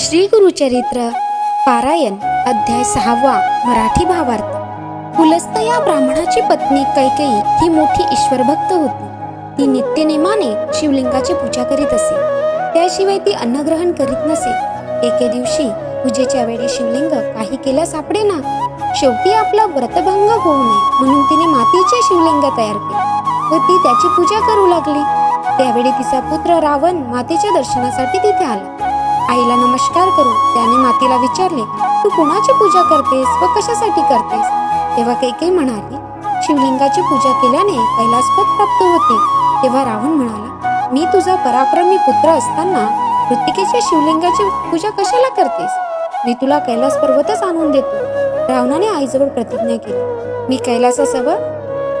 श्री गुरुचरित्र पारायण अध्याय सहावा मराठी भावार्थ. पुलस्त या ब्राह्मणाची पत्नी कैकेयी ही मोठी ईश्वरभक्त होती. ती नित्यनेमाने शिवलिंगाची पूजा करीत असे. त्याशिवाय ती अन्नग्रहण करीत नसे. एके दिवशी पूजेच्या वेळी शिवलिंग काही केल्या सापडे ना शेवटी आपला व्रतभंग होऊ नये म्हणून तिने मातीचे शिवलिंग तयार केले व ती त्याची पूजा करू लागली. त्यावेळी तिचा पुत्र रावण मातेच्या दर्शनासाठी तिथे आला. आईला नमस्कार करून त्याने मातेला विचारले तू कुणाची पूजा करतेस व कशासाठी करतेस? तेव्हा कैकेयी म्हणाली शिवलिंगाची पूजा केल्याने कैलासपद प्राप्त होते. तेव्हा रावण म्हणाला मी तुझा पराक्रमी पुत्र असताना मृत्तिकेच्या शिवलिंगाची पूजा कशाला करतेस? मी तुला कैलास पर्वतच आणून देतो. रावणाने आईजवळ प्रतिज्ञा केली मी कैलासासह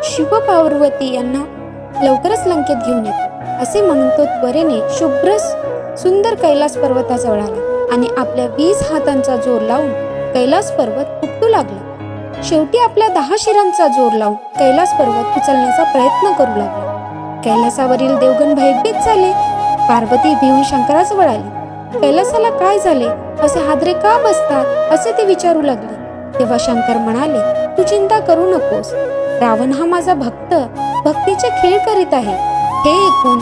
शिव पार्वती यांना लवकरच लंकेत घेऊन येतो. असे म्हणून तो त्वरेने शुभ्रस सुंदर कैलास पर्वताजवळ आला आणि आपल्या वीस हातांचा जोर लावून कैलास पर्वत उपटू लागला. शेवटी आपल्या दहा शिरांचा जोर लावून कैलास पर्वत उचलण्याचा प्रयत्न करू लागला. कैलासावरील देवगण भयभीत झाले. पार्वती भिवून शंकराजवळ आली कैलासाला काय झाले? असे हादरे का बसतात? असे ते विचारू लागले. तेव्हा शंकर म्हणाले तू चिंता करू नकोस. रावण हा माझा भक्त. भक्तीचे खेळ करीत आहे. हे ऐकून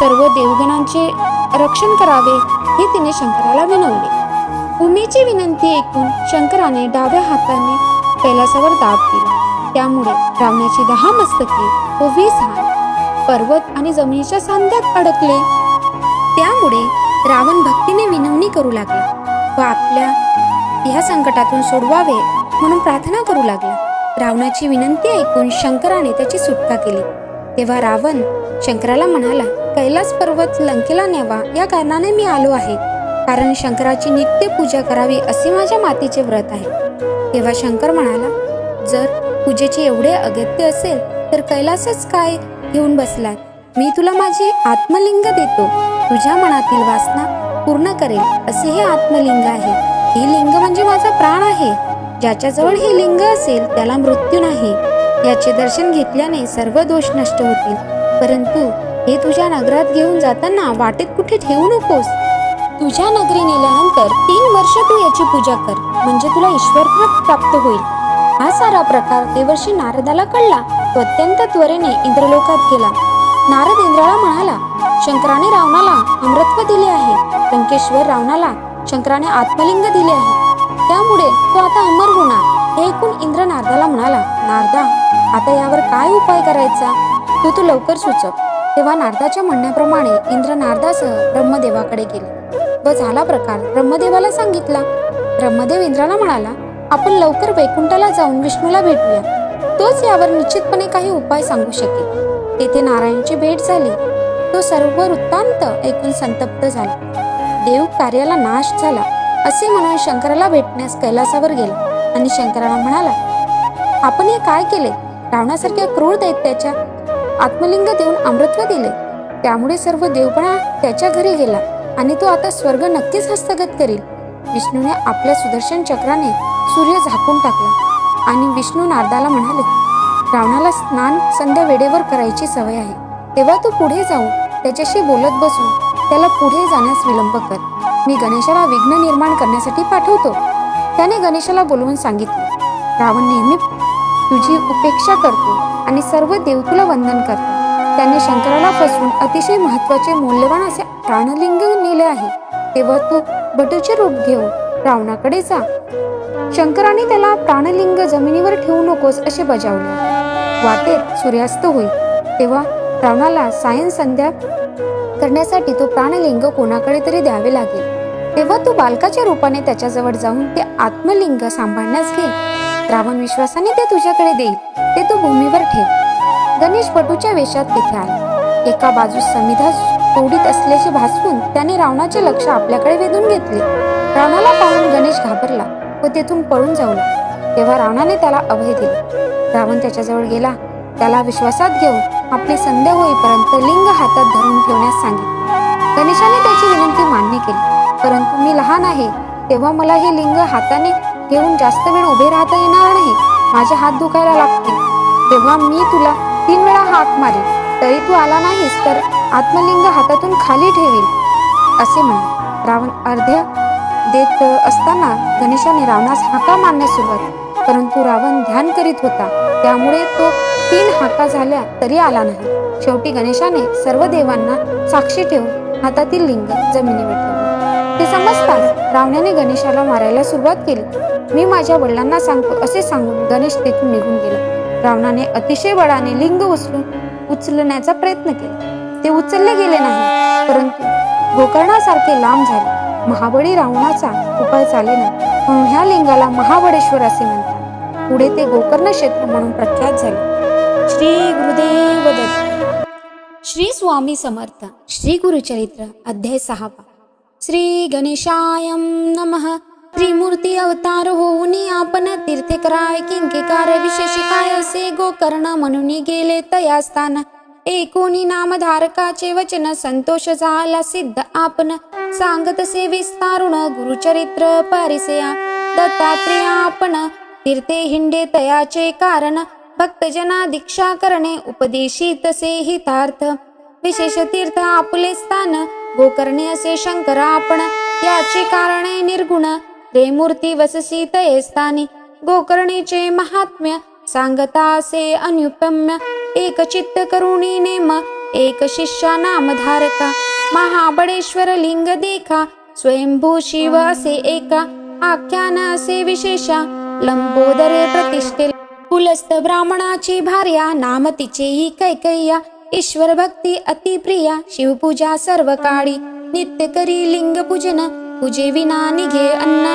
सर्व देवगणांचे रक्षण करावे हे तिने शंकराला विनवले. उमेची विनंती ऐकून शंकराने डाव्या हाताने कैलासावर दाब दिला. त्यामुळे रावणाची दहा मस्तके व वीस हात पर्वत आणि जमिनीच्या सांध्यात अडकले. त्यामुळे रावण भक्तीने विनवणी करू लागला व आपल्या ह्या संकटातून सोडवावे म्हणून प्रार्थना करू लागला. रावणाची विनंती ऐकून शंकराने त्याची सुटका केली. तेव्हा रावण शंकराला म्हणाला कैलास पर्वत लंकेला न्यावा या कारणाने मी आलो आहे. कारण शंकराची नित्य पूजा करावी असे माझ्या मातीचे व्रत आहे. तेव्हा शंकर म्हणाला जर पूजेचे एवढे अगत्य असेल तर कैलासच काय घेऊन बसलात? मी तुला माझे आत्मलिंग देतो. तुझ्या मनातील वासना पूर्ण करेल असे हे आत्मलिंग आहे. हे लिंग म्हणजे माझा प्राण आहे. ज्याच्याजवळ हे लिंग असेल त्याला मृत्यू नाही. याचे दर्शन घेतल्याने सर्व दोष नष्ट होतील. परंतु हे तुझ्या नगरात घेऊन जाताना वाटेत कुठे ठेवू नकोस. तुझ्या नगरी नेल्यानंतर तीन वर्ष तू याची पूजा कर म्हणजे तुला ईश्वर प्राप्त होईल. हा सारा प्रकार देवर्षी नारदाला कळला. तो अत्यंत त्वरेने इंद्रलोकात गेला. नारद इंद्राला म्हणाला शंकराने रावणाला अमृत्व दिले आहे. लंकेश्वर रावणाला शंकराने आत्मलिंग दिले आहे. त्यामुळे तो आता अमर होणार. हे ऐकून इंद्र नारदाला म्हणाला नारदा आता यावर काय उपाय करायचा? तो तू लवकर सुचव. तेव्हा नारदाच्या म्हणण्याप्रमाणे इंद्र नारदासह ब्रह्मदेवाकडे गेले. व झाला प्रकार. ब्रह्मदेवाला सांगितला ब्रह्मदेव इंद्राला म्हणाला आपण लवकर वैकुंठाला जाऊन विष्णूला भेटूया. तोच यावर निश्चितपणे काही उपाय सांगू शकेल. तेथे नारायणची भेट झाली. तो सर्व वृत्तांत ऐकून संतप्त झाला. देव कार्याला नाश झाला. असे म्हणून शंकराला भेटण्यास कैलासावर गेला आणि शंकराला म्हणाला आपण हे काय केले? रावणासारख्या क्रूर दैत्याच्या आत्मलिंग देऊन अमृत्व दिले. त्यामुळे सर्व देवपणा त्याच्या घरी गेला आणि तो आता स्वर्ग नक्कीच हस्तगत करील. विष्णूने आपल्या सुदर्शन चक्राने सूर्य झाकून टाकला आणि विष्णू नारदाला म्हणाले रावणाला स्नान संध्या वेळेवर करायची सवय आहे. तेव्हा तू पुढे जाऊन त्याच्याशी बोलत बसून त्याला पुढे जाण्यास विलंब कर. मी गणेशाला विघ्न निर्माण करण्यासाठी पाठवतो. त्याने गणेशाला बोलवून सांगितले. रावण नेहमी तुझी उपेक्षा करतो आणि सर्व देव तुला वंदन करतो. त्याने शंकराला फसवून अतिशय महत्त्वाचे मौल्यवान असे प्राणलिंग नेले आहे. तेव्हा तू बटूचे रूप घेऊन रावणाकडे जा. शंकराने त्याला प्राणलिंग जमिनीवर ठेवू नकोस असे बजावले. वाटेत सूर्यास्त होईल तेव्हा रावणाला सायन संध्या करण्यासाठी तो प्राणलिंग कोणाकडे तरी द्यावे लागेल. तेव्हा तू बालकाच्या रूपाने त्याच्याजवळ जाऊन ते आत्मलिंग सांभाळण्यास घे. रावण विश्वासाने ते तुझ्याकडे देईल. ते तू भूमीवर ठेव. गणेश पटूच्या वेशात तिथे आला. एका बाजूस समिधा तोडीत असल्याचे भासवून त्याने रावणाचे लक्ष आपल्याकडे वेधून घेतले. रावणाला पाहून गणेश घाबरला व तेथून पळून जाऊ तेव्हा रावणाने त्याला अभय दिले. रावण त्याच्याजवळ गेला. त्याला विश्वासात घेऊन आपली संध्या होईपर्यंत लिंग हातात धरून ठेवण्यास सांगितले. गणेशाने त्याची विनंती मान्य केली. परंतु मी लहान आहे तेव्हा मला हे लिंग हाताने घेऊन जास्त वेळ उभे राहता येणार नाही. माझे हात दुखायला लागतील तेव्हा मी तुला तीन वेळा हाक मारेन. तरी तू आला नाहीस तर आत्मलिंग हातातून खाली ठेवील. असे म्हणे. रावण अर्ध्या देत असताना गणेशाने रावणास हाका मारण्यास सुरुवात परंतु रावण ध्यान करीत होता. त्यामुळे तो तीन हाका झाल्या तरी आला नाही. शेवटी गणेशाने सर्व देवांना साक्षी ठेवून हातातील लिंग जमिनीवर हे समजताच रावणाने गणेशाला मारायला सुरुवात केली. मी माझ्या वडिलांना सांगतो असे सांगून गणेश तेथून निघून गेला. रावणाने अतिशय बळाने लिंग उचलून उचलण्याचा प्रयत्न केला. ते उचलले गेले नाही परंतु गोकर्णासारखे लांब झाले. महाबळी रावणाचा उपाय चाले नाही म्हणून ह्या लिंगाला महाबळेश्वर असे म्हणतात. पुढे ते गोकर्ण क्षेत्र म्हणून प्रख्यात झाले. श्री गुरुदेव दत्त. श्री स्वामी समर्थ. श्री गुरुचरित्र अध्याय सहावा. श्री गणेशाय नमः। त्रिमूर्ती अवतार होऊन आपण तीर्थे कराय किंकेकार विशेष काय असे गोकर्ण म्हणून गेले तया स्थान। एकोणी नामधारकाचे वचन संतोष झाला सिद्ध आपण सांगत से विस्तारुण गुरुचरित्र पारिसया। दत्तात्रेय आपण तीर्थे हिंडे तयाचे कारण। भक्तजना दीक्षा करणे उपदेशी तसे हितार्थ। विशेष तीर्थ आपले स्थान। गोकर्णी असे शंकर आपण याची कारणे निर्गुण. रे मूर्ती वससी तये स्थानी गोकर्णीचे महात्म्य. सांगता असे अनुपम्य एक चित्त करुणी नेम. एक शिष्या नामधारका महाबळेश्वर लिंग देखा. स्वयंभू शिव असे एका आख्यान असे विशेषा. लंबोदरे प्रतिष्ठे कुलस्थ ब्राह्मणाची भार्या नाम तिचेही कैकय्या. ईश्वर भक्ती अतिप्रिया शिवपूजा सर्व काळी नित्य करी लिंग पूजन पूजे विना निघे अन्न.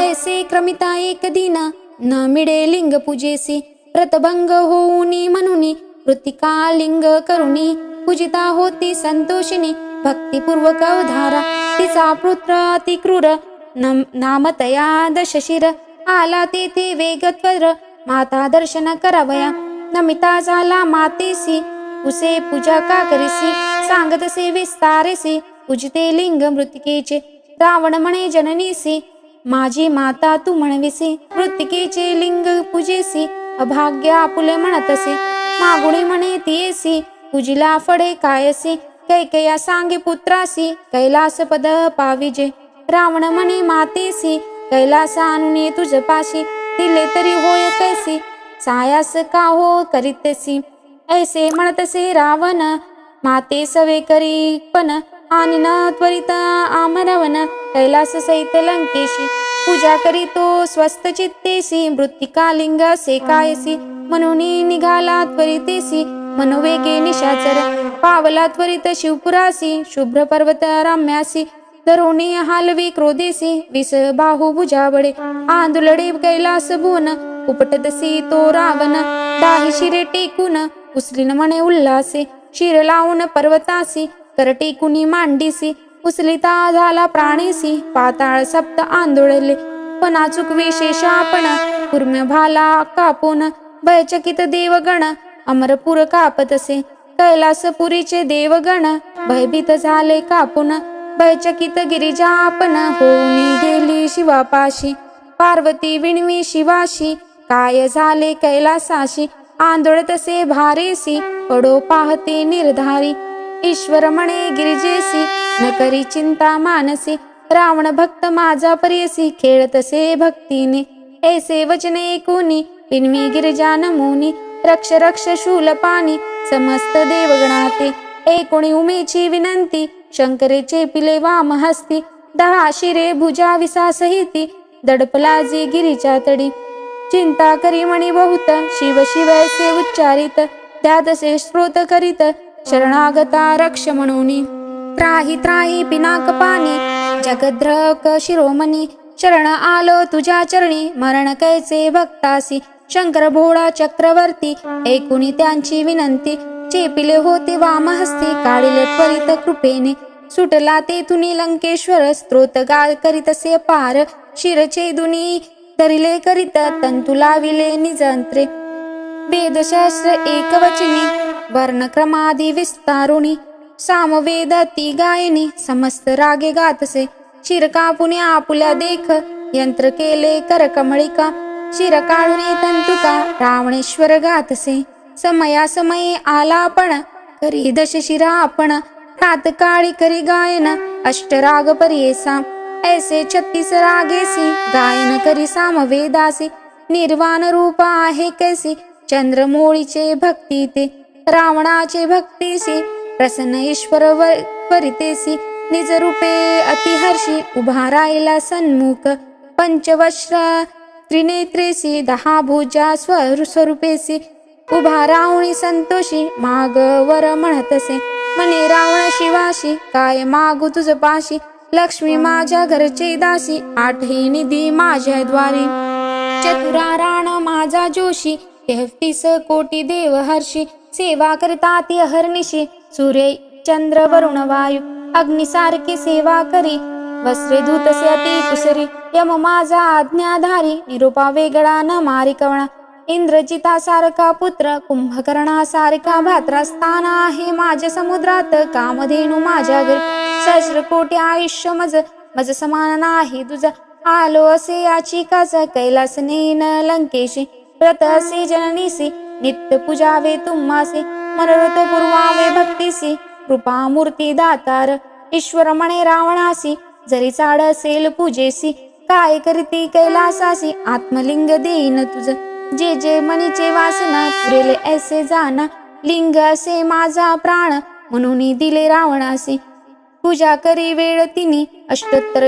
ऐसे क्रमिता एक दिन न मिळे लिंग पूजेसी. व्रतभंग होऊनी म्हणूनी कृतिका लिंग करुणी पूजिता होती संतोषिनी भक्तिपूर्वक उधारा तिचा पुत्र अतिक्रूर नम- नामतया दशशिर. आला तेथे वेगत्वर माता दर्शन करावया. नमिता झाला मातेसी. उसे पूजा का करीसी? सांगत से विस्तारेसी पूजते लिंग मृतिकेचे रावण म्हणे जननीसी माझी माता तू म्हणविसी मृतिकेचे लिंग पूजेसी अभाग्य आपुले म्हणतसे मागुणी म्हणे तियेसी पूजिला फडे कायसी कैकया सांगे पुत्रासी कैलास पद पाविजे रावण म्हणे मातेसी कैलास आणून तुझ पाशी दिले तरी होय कैसी? सायास का हो करीतसी ऐसे म्हणतसे रावण माते सवे करी पण आणि न त्वरित आमरवन कैलास सहित लंकेशी पूजा करीतो स्वस्त चित्तेसी मृत्तिका लिंग से कायसी म्हणून निघाला त्वरितेसी मनोवेगे निशाचर पावला त्वरित शिवपुरासी शुभ्र पर्वत राम्यासी तरुणी हालवी क्रोधेसी विस बाहू भुजावडे आंदुलडे कैलास भुवन उपटतसी तो रावण दाही शिरे टेकून उचलीन म्हणे उल्हासे शिर लावून पर्वतासी करटी टेकुनी मांडीसी उचलिता झाला प्राणीसी पाताळ सप्त आंदोळले पण अचूक विशेष आपण कुर्म भाला कापून भयचकित देवगण अमरपूर कापतसे कैलासपुरीचे देवगण भयभीत झाले कापून भयचकित गिरिजा आपण होऊनी गेली शिवापाशी पार्वती विणवी शिवाशी काय झाले कैलासाशी आंदोळतसे भारेसी पडो पाहते निर्धारी. ईश्वर म्हणे गिरिजेसी न करी चिंता मानसी. रावण भक्त माझा परियसी खेळतसे भक्तीने. ऐसे वचने कोणी पिनवी गिरिजा नमुनी रक्ष रक्ष शूल पाणी समस्त देवगणाते. एकोणी उमेची विनंती शंकरेचे पिले वाम हस्ती. दहा शिरे भुजा विसासहिती दडपलाजी गिरीच्या तडी चिंता करी मणी बहुत शिव शिव उच्चारित उच्चारित त्यातसे स्त्रोत करीत शरणागता रक्ष म्हणून. त्राही त्राही पिनाक पाणी जगद्रक शिरोमणी शरण आलो तुझ्या चरणी मरण कैचे भक्तासी शंकर भोळा चक्रवर्ती ऐकुनी त्यांची विनंती चेपिले होते वामहस्ती काढिले त्वरित कृपेने. सुटला तेथुनी लंकेश्वर स्त्रोत गाळ करीतसे पार शिरचे दुनी तरिले करिता तंतु लाविले निजंत्रे। वेदशास्त्र एकवचनी वर्णक्रमादि विस्तारुणी सामवेद ती गायनी समस्त रागे गातसे। शिर कापुने आपुल्या देख यंत्र केले करकमळिका शिर काढुनी तंतुका रावणेश्वर गातसे। समया समये आला पण करी दश शिरा आपण रात काळी करी गायन अष्टराग परियेसा ऐसे छत्तीस रागेसी गायन करी सामवेदासी निर्वाण रूप आहे कैसी चंद्रमोळीचे भक्ती ते रावणाचे भक्तीसी प्रसन्न ईश्वर परितेसी निज रूपे अतिहर्षी उभा राहिला सन्मुख पंचवश्र त्रिनेत्रेसी दहा भुजा स्वर स्वरूपेसी उभा राहुणी संतोषी माग वर म्हणतसे म्हणे रावण शिवाशी काय मागू तुझ पाशी लक्ष्मी माझ्या घरचे दासी आठही निधी माझ्या द्वारी. चतुरा राण माझा जोशी तेहतीस कोटी देव हर्षी. सेवा करता ती अहर्निशी सूर्य चंद्र वरुण वायू. अग्निसारखी सेवा करी वस्त्रे धुतसे अति कुसरी. यम माझा आज्ञाधारी निरूपा वेगळा न मारी कवणा इंद्रजिता सारखा पुत्र कुंभकर्णा सारखा भात्रा स्थान आहे माझ्या समुद्रात. कामधेनू माझ्या घरी. सहस्र कोटी आयुष्य मज मज समान नाही तुझा. आलो असे याची काच कैलास नेन लंकेशी. व्रत असे जननीसी नित्य पूजावे तुम्हासे. मनोरथ पूर्वावे भक्तीसी कृपा मूर्ती दातार ईश्वर म्हणे रावणासी जरी चाड असेल पूजेसी काय करती कैलासासी आत्मलिंग देईन तुझ. जे जे मनीचे वासना पुरेले ऐसे जाना. लिंग असे माझा प्राण म्हणून दिले रावणासी पूजा करी वेळ तिनी. अष्टोत्तर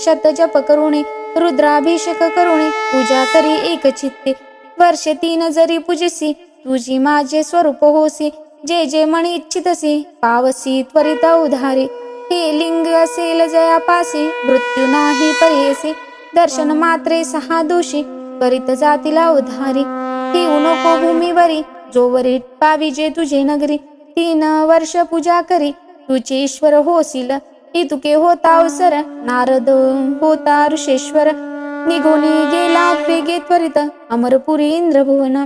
शत जप करुणे रुद्राभिषेक करुणे पूजा करी एक चित्ते. वर्ष तीन जरी पूजसी तुझी माझे स्वरूप होसी. जे जे मणी इच्छितसी पावसी त्वरित उधारी. हे लिंग असेल जयापासी मृत्यू नाही परियसी दर्शन मात्रे सहा दोषी करीत जातीला उधारी. ती नको भूमीवरी जोवरी पाविजे तुझे नगरी. तीन वर्ष पूजा करी तुझे ईश्वर होसील तुके होता अवसर नारद होता ऋषेश्वर. निघून गेला वेगे त्वरित अमरपुरी इंद्रभुवन.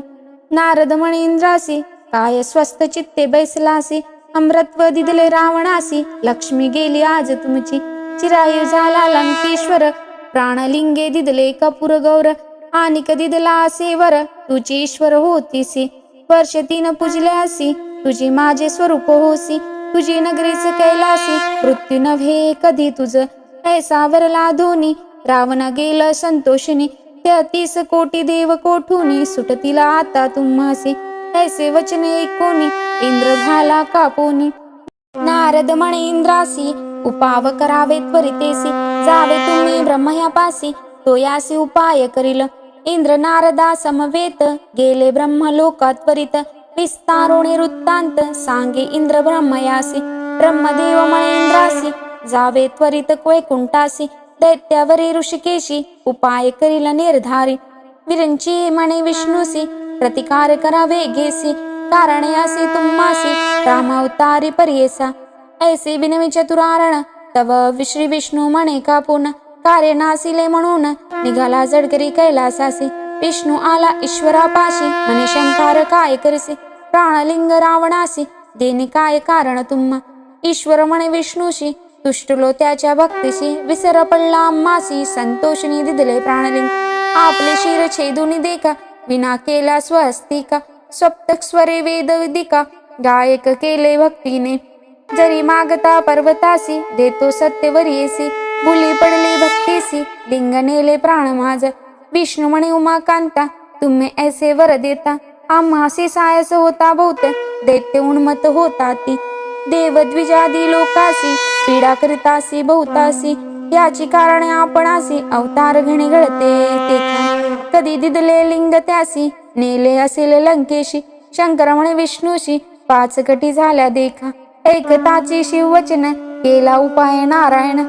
नारद मणिंद्रासी इंद्रासी काय स्वस्त चित्ते बैसलासी अमृत्व दिदले रावणासी लक्ष्मी गेली आज तुमची. चिरायू झाला लंकेश्वर प्राणलिंगे दिदले कपूर गौर आणि दिदला सेवर तुझी ईश्वर होतीसी. वर्ष तीन पुजल्यासी तुझी माझे स्वरूप होसी. तुझी नगरीच कैलासी मृत्यू नव्हे कधी तुझ. ऐसा वरला धोनी रावण गेल संतोषिनी तेहतीस कोटी देव कोठुनी सुटतीला आता तुम्हासी ऐसे वचने कोणी इंद्र भाला कापोनी. नारद म्हणे इंद्रासी उपाव करावे त्वरितेसी. जावे तुम्ही ब्रह्मयापासी तो यासी उपाय करील. इंद्र नारदा समवेत गेले ब्रह्मलोकात त्वरित. विस्तारुणी वृत्तांत सांगे इंद्र ब्रह्मयासी ब्रह्मदेव मळेंद्रासी जावे त्वरित कुंटासी दैत्यावरी ऋषिकेशी उपाय करील निर्धारी विरंची म्हणे विष्णूसी प्रतिकार करावे घेसी कारणे असे तुम्हासी रामावतारी पर्येसा ऐसे विनवी चतुरारण तव श्री विष्णू म्हणे कापून कार्य नासिले म्हणून निघाला जडकरी कैलासासी विष्णू आला ईश्वरापाशी. म्हणे शंकार काय करसे? प्राणलिंग रावणासी. देणे काय कारण तुम्हा ईश्वर म्हणे विष्णूशी. तुष्टलो त्याच्या भक्तीशी. विसर पडला अम्मासी. संतोषणी दिदले प्राणलिंग. आपले शिर छेदुनी देखा. विना केला स्वस्तिका. सप्तक स्वरे वेद दिका गायक केले भक्तीने. जरी मागता पर्वतासी. देतो सत्यवरीयसी भुली पडली भक्तीसी. लिंग नेले प्राण माझ. विष्णू म्हणे उमाकांता तुम्ही ऐसे वर देता. आम्हासी सायस होता बहुत. दैत्य उन्मत होता ती. देवद्विजादी लोकासी पीडा करितासी बहुतासी याची कारणे आपणासी अवतार घणे घडते ते कधी दिदले लिंग त्यासी नेले असेल लंकेशी. शंकर म्हणे विष्णूशी पाच कटी झाल्या देखा. एकताची शिववचन केला उपाय नारायण.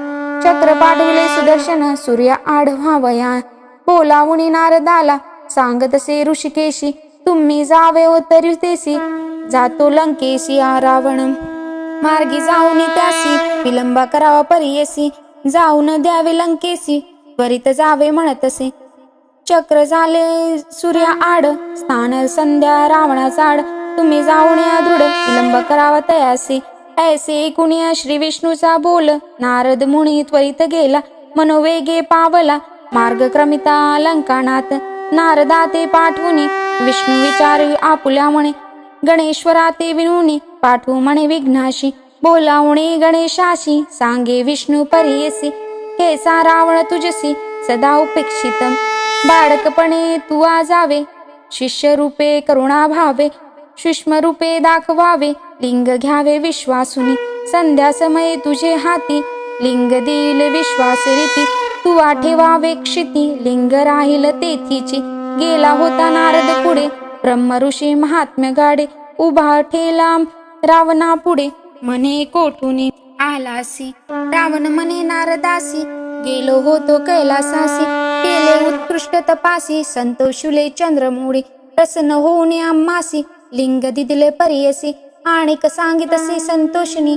चक्र पाठविले सुदर्शन सूर्य आढवावया बोलावणी नारदाला सांगतसे ऋषिकेशी तुम्ही जावे हो तरी तेसी जातो लंकेशी आ रावण मार्गी जाऊन त्यासी विलंबा करावा परियसी जाऊन द्यावे लंकेसी त्वरित जावे म्हणतसे चक्र झाले सूर्य आड स्थान संध्या रावणाचा आड तुम्ही जाऊन या दृढ विलंब करावा तयासी. ऐसे कुणी श्री विष्णूचा बोल नारद मुनी त्वरित गेला मनोवेगे पावला मार्ग क्रमिता लंकानाथ नारदा ते पाठवुनी विष्णू विचारी आपुल्या म्हणे गणेश्वरा ते विनुनी पाठवू म्हणे विघ्नाशी बोलावणे गणेशाशी सांगे विष्णू परियसी केसा रावण तुझसी सदा उपेक्षित बाळकपणे तू आजावे शिष्य रूपे करुणा भावे सूक्ष्म रूपे दाखवावे लिंग घ्यावे विश्वासुनी संध्या समये तुझे हाती लिंग देईल विश्वास रीती तू ठेवावे क्षिती लिंग राहील तेथीची. गेला होता नारद पुढे ब्रह्म ऋषी महात्म्य गाडे. उभा ठेला रावणा पुढे म्हणे कोठुनी आलासी. रावण म्हणे नारदासी गेलो होतो कैलासासी. केले उत्कृष्ट तपासी संतोषुले चंद्रमुळे प्रसन्न होऊन आम्हासी लिंग दिदले परियसी. आणिक सांगितसे संतोषिनी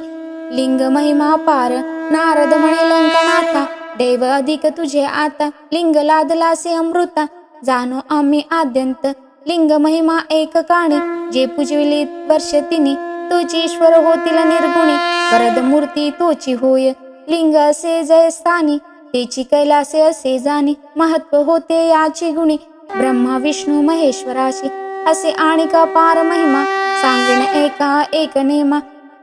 लिंग महिमा पार. नारद म्हणे लंकनाथा देव अधिक तुझे आता लिंग लादलासे अमृता. जाणो आम्ही आद्यंत लिंग महिमा एक काणी. जे पुजविली वर्ष तिनी तोची ईश्वर होतील निर्गुणी. परद मूर्ती तोची होय लिंग असे जय स्थानी तेची कैलासे असे जाणी महत्त्व होते याची गुणी. ब्रह्मा विष्णू महेश्वराशी असे आणिका पार महिमा. सांगण एका एक नेमा.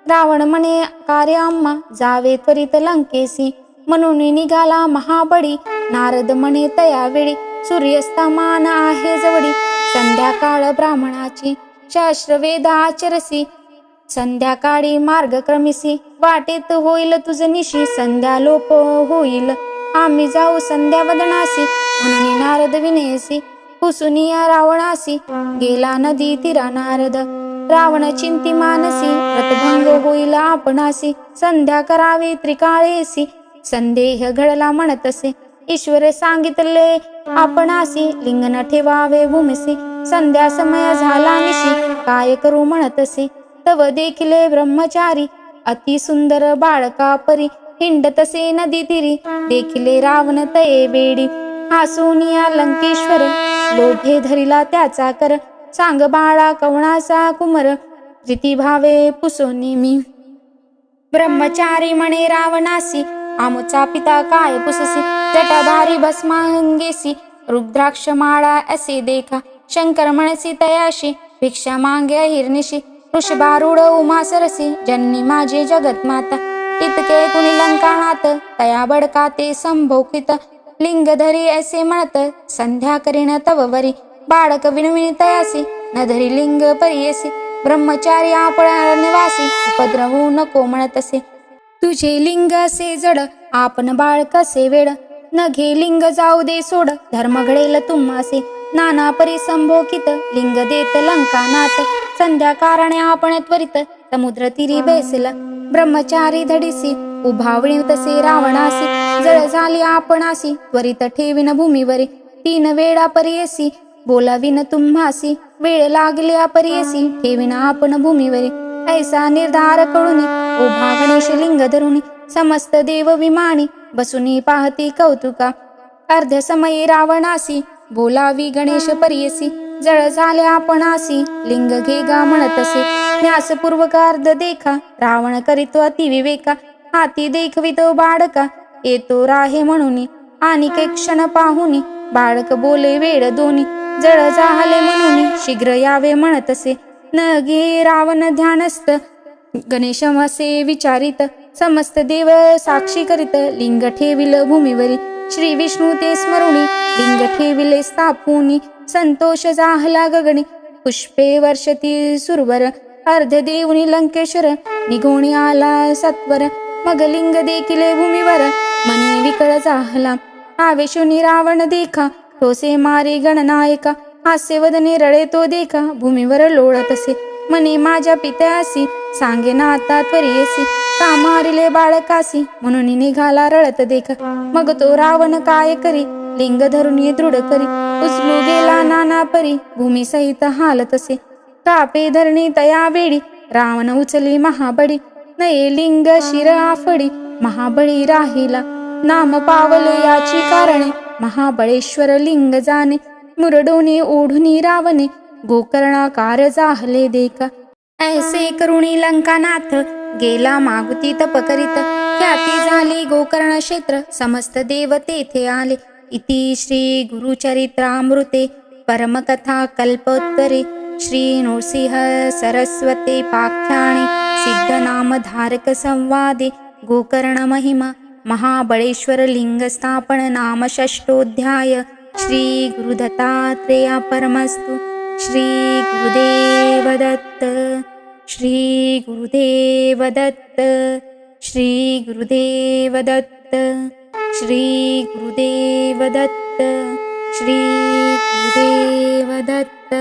रावण म्हणे कार्य अम्मा. जावे त्वरित लंकेसी म्हणून निघाला महाबळी. नारद म्हणे तया वेळी सूर्यस्तमान आहे जवळी. संध्याकाळ ब्राह्मणाची शास्त्र वेद आचरसी संध्याकाळी मार्ग क्रमिसी. वाटेत होईल तुझ निशी. संध्या लोप होईल. आम्ही जाऊ संध्या वदनासी. म्हणून नारद विनयसी. कुसुनिया रावणासी. गेला नदी तिरा नारद. रावण चिंती मानसी व्रतभंग होईल आपणासी. संध्या करावी त्रिकाळेसी. संदेह घडला म्हणत असे. ईश्वर सांगितले आपण आसी लिंग न ठेवावे भूमिसी. संध्या समय झाला निशी काय करू म्हणत असे. तव देखिले ब्रह्मचारी अति सुंदर बाळका परी. हिंडतसे नदी तिरी देखिले रावण तये बेडी. हासुनिया लंकेश्वर लोभे धरिला त्याचा कर. सांग बाळा कवणाचा कुमर प्रीती भावे पुसोनी मी ब्रह्मचारी म्हणे रावणासी आमचा पिता काय पुससी? जटाधारी भस्मांगेसी रुद्राक्ष माळा असे देखा. शंकर म्हणसी तयाशी. भिक्षा मागे हिरनिशी ऋषभारूढ उमा सरसी. जन्नी माझे जगत माता इतके कुणी लंकाणात तया बडका ते संभोकित. लिंग धरी असे म्हणत. संध्या करीन तव वरी. बाळक विनविनी तयासी. न लिंग परियसी ब्रह्मचारी आपण निवासी. उपद्रवू नको म्हणतसे तुझे लिंग असे जड आपण बाळ कसे वेड? न घे लिंग जाऊ दे सोड धर्म घडेल तुम्हासे. नाना परी संभोकित लिंग देत लंकानाथ संध्याकारणे आपण त्वरित समुद्र तिरी बेसला. ब्रह्मचारी धडिसी उभावणी तसे रावणासी. जळ झाली आपणासी त्वरित ठेविन भूमीवरी. तीन वेळा परियसी बोलाविन तुम्हासी. वेळ लागले अपरियसी ठेविन आपण भूमीवरी. ऐसा निर्धार कळुनी उभा गणेश लिंग समस्त देव विमानी बसुनी पाहती कौतुका. अर्ध समयी रावणासी बोलावी गणेश परियसी जळ झाले आपणासी लिंग घे गा म्हणतसे. न्यासपूर्वक अर्ध देखा रावण करीतो अतिविवेका हाती देखवितो बाळका येतो राहे म्हणून आणि के क्षण पाहुनी बाळक बोले वेळ दोन्ही जळ झाले म्हणून शीघ्र यावे म्हणतसे. न घे रावण ध्यानस्थ गणेशम असे विचारित समस्त देव साक्षी करीत लिंग ठेविल भूमीवरी. श्री विष्णू ते स्मरुणी लिंग ठेविले स्थापुनी. संतोष जाहला गगणी पुष्पे वर्षती सुरवर. अर्ध देवनी लंकेश्वर निघोणी आला सत्वर. मग लिंग देखिले भूमीवर मनी विकळ जाहला. आवेशुनी रावण देखा ठोसे मारे गणनायका. हास्य वदने रळे तो देखा भूमीवर लोळतसे म्हणे माझ्या पित्यासी सांगे ना आता त्वरियसी का मारिले बाळकासी म्हणून निघाला रळत देख. मग तो रावण काय करी लिंग धरून ये दृढ करी उचलू गेला नाना परी भूमी सहित हालतसे कापे धरणी तया वेळी रावण उचली महाबळी नये लिंग शिर आफडी महाबळी राहिला. नाम पावले याची कारणे महाबळेश्वर लिंग जाणे मुरडोनी ओढुनी रावणे गोकर्णाकार जाहले देख. ऐसे करुणी लंकानाथ गेला मागुती तप करीत. ख्याती झाली गोकर्ण क्षेत्र समस्त देव तेथे आले. इति श्री गुरुचरित्रामृते परमकथा कल्पोत्तरे. श्री नृसिंह सरस्वते पाख्याणे सिद्धनामधारक संवादे. गोकर्ण महिमा महाबळेश्वर लिंगस्थापन नाम षष्टोध्याय श्री गुरुदत्तात्रेया परमस्तु. श्रीगुरुदेवदत्त श्रीगुरुदेवदत्त श्रीगुरुदेवदत्त श्रीगुरुदेवदत् श्रीगुरुदेवदत्त श्रीगुरुदेवदत्त।